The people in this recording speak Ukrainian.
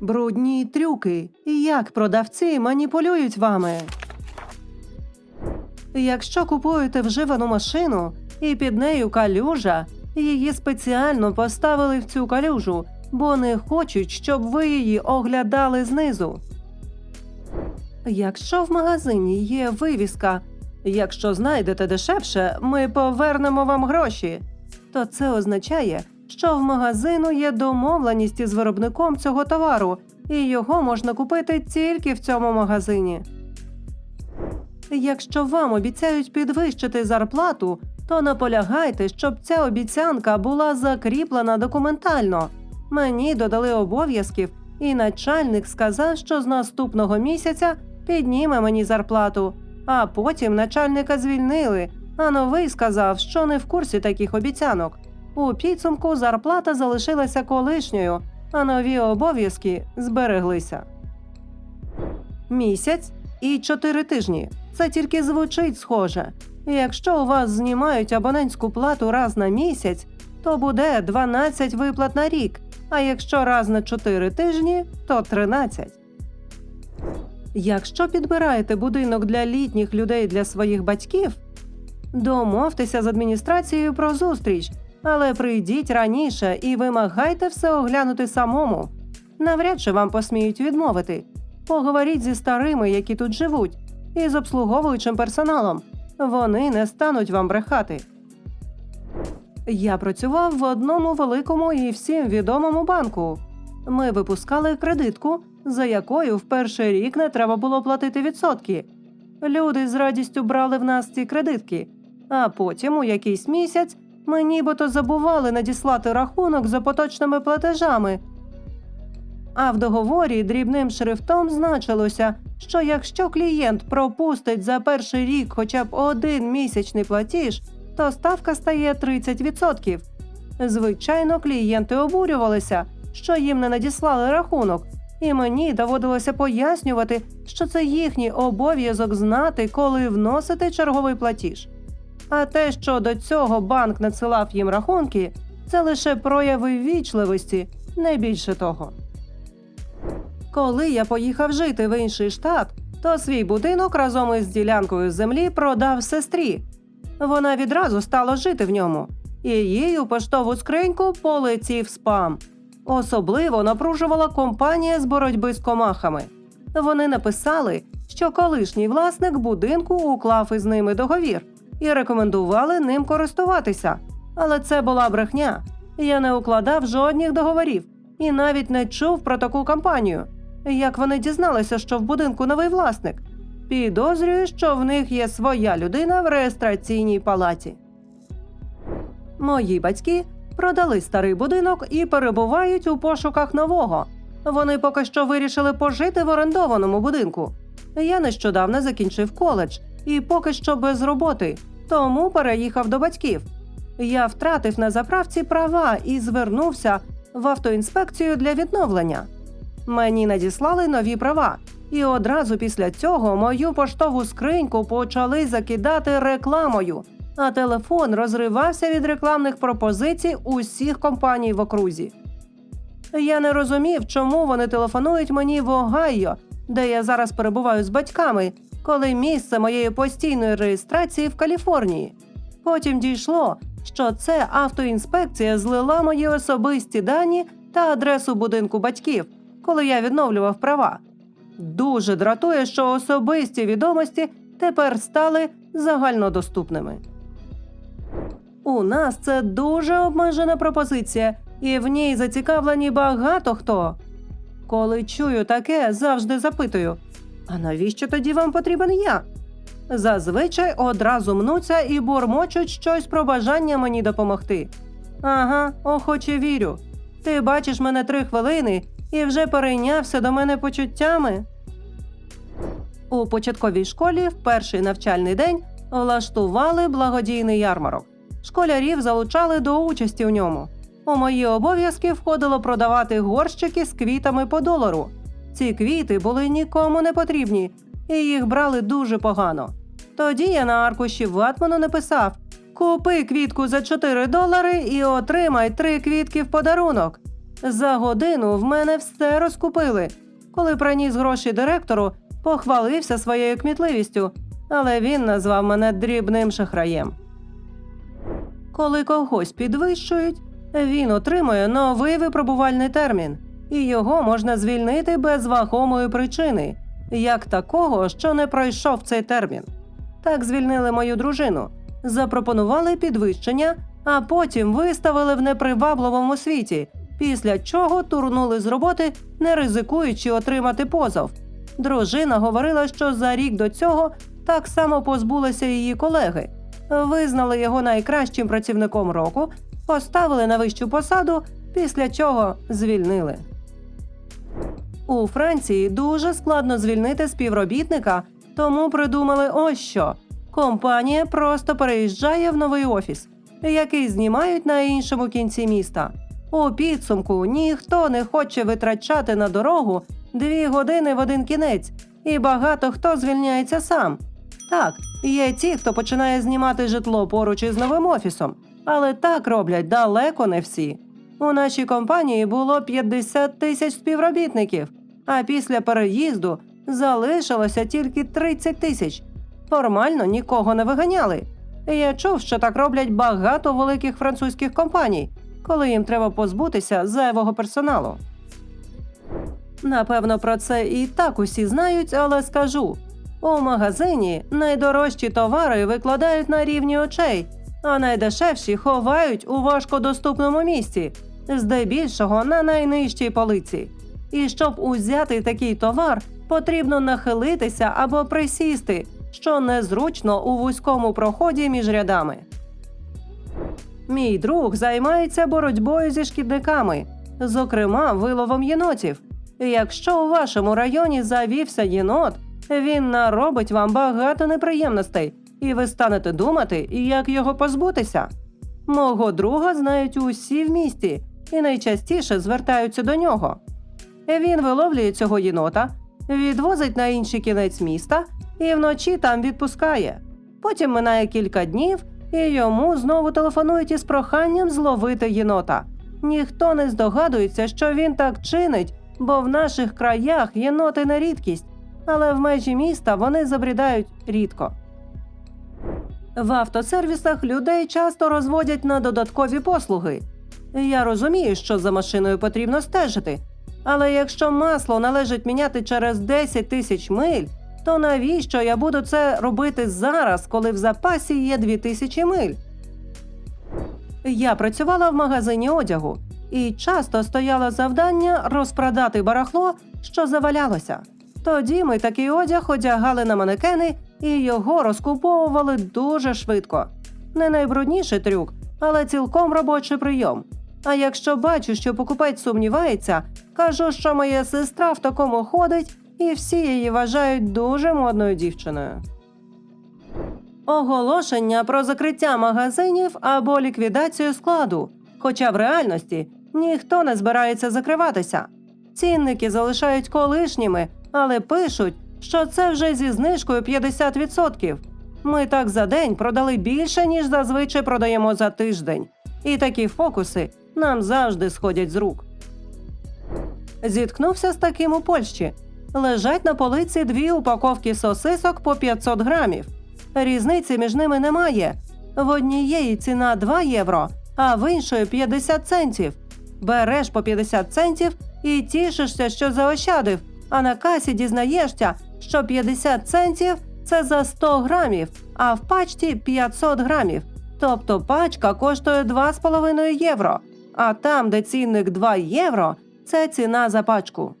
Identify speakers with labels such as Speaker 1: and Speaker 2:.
Speaker 1: Брудні трюки. І як продавці маніпулюють вами. Якщо купуєте вживану машину і під нею калюжа, її спеціально поставили в цю калюжу, бо не хочуть, щоб ви її оглядали знизу. Якщо в магазині є вивіска, якщо знайдете дешевше, ми повернемо вам гроші, то це означає, що в магазину є домовленість із виробником цього товару, і його можна купити тільки в цьому магазині. Якщо вам обіцяють підвищити зарплату, то наполягайте, щоб ця обіцянка була закріплена документально. Мені додали обов'язків, і начальник сказав, що з наступного місяця підніме мені зарплату. А потім начальника звільнили, а новий сказав, що не в курсі таких обіцянок. У підсумку зарплата залишилася колишньою, а нові обов'язки збереглися. Місяць і чотири тижні. Це тільки звучить схоже. Якщо у вас знімають абонентську плату раз на місяць, то буде 12 виплат на рік, а якщо раз на 4 тижні, то 13. Якщо підбираєте будинок для літніх людей для своїх батьків, домовтеся з адміністрацією про зустріч, але прийдіть раніше і вимагайте все оглянути самому. Навряд чи вам посміють відмовити. Поговоріть зі старими, які тут живуть, і з обслуговуючим персоналом. Вони не стануть вам брехати. Я працював в одному великому і всім відомому банку. Ми випускали кредитку, за якою в перший рік не треба було платити відсотки. Люди з радістю брали в нас ці кредитки, а потім у якийсь місяць ми нібито забували надіслати рахунок за поточними платежами. А в договорі дрібним шрифтом значилося, що якщо клієнт пропустить за перший рік хоча б один місячний платіж, то ставка стає 30%. Звичайно, клієнти обурювалися, що їм не надіслали рахунок, і мені доводилося пояснювати, що це їхній обов'язок знати, коли вносити черговий платіж. А те, що до цього банк надсилав їм рахунки, це лише прояви ввічливості, не більше того. Коли я поїхав жити в інший штат, то свій будинок разом із ділянкою землі продав сестрі. Вона відразу стала жити в ньому, і їй у поштову скриньку полетів спам. Особливо напружувала компанія з боротьби з комахами. Вони написали, що колишній власник будинку уклав із ними договір і рекомендували ним користуватися. Але це була брехня. Я не укладав жодних договорів і навіть не чув про таку кампанію. Як вони дізналися, що в будинку новий власник? Підозрюю, що в них є своя людина в реєстраційній палаті. Мої батьки продали старий будинок і перебувають у пошуках нового. Вони поки що вирішили пожити в орендованому будинку. Я нещодавно закінчив коледж і поки що без роботи, тому переїхав до батьків. Я втратив на заправці права і звернувся в автоінспекцію для відновлення. Мені надіслали нові права, і одразу після цього мою поштову скриньку почали закидати рекламою, а телефон розривався від рекламних пропозицій усіх компаній в окрузі. Я не розумів, чому вони телефонують мені в Огайо, де я зараз перебуваю з батьками, коли місце моєї постійної реєстрації в Каліфорнії. Потім дійшло, що це автоінспекція злила мої особисті дані та адресу будинку батьків, коли я відновлював права. Дуже дратує, що особисті відомості тепер стали загальнодоступними. У нас це дуже обмежена пропозиція, і в ній зацікавлені багато хто. Коли чую таке, завжди запитую: а навіщо тоді вам потрібен я? Зазвичай одразу мнуться і бурмочуть щось про бажання мені допомогти. Ага, охоче вірю. Ти бачиш мене три хвилини і вже перейнявся до мене почуттями. У початковій школі в перший навчальний день влаштували благодійний ярмарок. Школярів залучали до участі у ньому. У мої обов'язки входило продавати горщики з квітами по долару. Ці квіти були нікому не потрібні, і їх брали дуже погано. Тоді я на аркуші ватману написав: Купи квітку за 4 долари і отримай три квітки в подарунок. За годину в мене все розкупили. Коли приніс гроші директору, похвалився своєю кмітливістю, але він назвав мене дрібним шахраєм. Коли когось підвищують, він отримує новий випробувальний термін, і його можна звільнити без вагомої причини, як такого, що не пройшов цей термін. Так звільнили мою дружину, запропонували підвищення, а потім виставили в непривабливому світі, після чого турнули з роботи, не ризикуючи отримати позов. Дружина говорила, що за рік до цього так само позбулися її колеги, визнали його найкращим працівником року, поставили на вищу посаду, після чого звільнили. У Франції дуже складно звільнити співробітника, тому придумали ось що: компанія просто переїжджає в новий офіс, який знімають на іншому кінці міста. У підсумку ніхто не хоче витрачати на дорогу дві години в один кінець, і багато хто звільняється сам. Так, є ті, хто починає знімати житло поруч із новим офісом, але так роблять далеко не всі. У нашій компанії було 50 тисяч співробітників, а після переїзду залишилося тільки 30 тисяч. Формально нікого не виганяли. Я чув, що так роблять багато великих французьких компаній, коли їм треба позбутися зайвого персоналу. Напевно, про це і так усі знають, але скажу: у магазині найдорожчі товари викладають на рівні очей, а найдешевші ховають у важкодоступному місці, здебільшого на найнижчій полиці. І щоб узяти такий товар, потрібно нахилитися або присісти, що незручно у вузькому проході між рядами. Мій друг займається боротьбою зі шкідниками, зокрема виловом єнотів. Якщо у вашому районі завівся єнот, він наробить вам багато неприємностей, і ви станете думати, як його позбутися. Мого друга знають усі в місті і найчастіше звертаються до нього. Він виловлює цього єнота, відвозить на інший кінець міста і вночі там відпускає. Потім минає кілька днів, і йому знову телефонують із проханням зловити єнота. Ніхто не здогадується, що він так чинить, бо в наших краях єноти не рідкість, але в межі міста вони забрідають рідко. В автосервісах людей часто розводять на додаткові послуги. Я розумію, що за машиною потрібно стежити, але якщо масло належить міняти через 10 тисяч миль, то навіщо я буду це робити зараз, коли в запасі є 2000 миль? Я працювала в магазині одягу і часто стояло завдання розпродати барахло, що завалялося. Тоді ми такий одяг одягали на манекени і його розкуповували дуже швидко. Не найбрудніший трюк, але цілком робочий прийом. А якщо бачу, що покупець сумнівається, кажу, що моя сестра в такому ходить, і всі її вважають дуже модною дівчиною. Оголошення про закриття магазинів або ліквідацію складу. Хоча в реальності ніхто не збирається закриватися. Цінники залишають колишніми, але пишуть, що це вже зі знижкою 50%. Ми так за день продали більше, ніж зазвичай продаємо за тиждень. І такі фокуси нам завжди сходять з рук. Зіткнувся з таким у Польщі. Лежать на полиці дві упаковки сосисок по 500 грамів. Різниці між ними немає. В однієї ціна 2 євро, а в іншої 50 центів. Береш по 50 центів і тішишся, що заощадив, а на касі дізнаєшся, що 50 центів це за 100 грамів, а в пачці 500 грамів. Тобто пачка коштує 2,5 євро. А там, де цінник 2 євро, це ціна за пачку.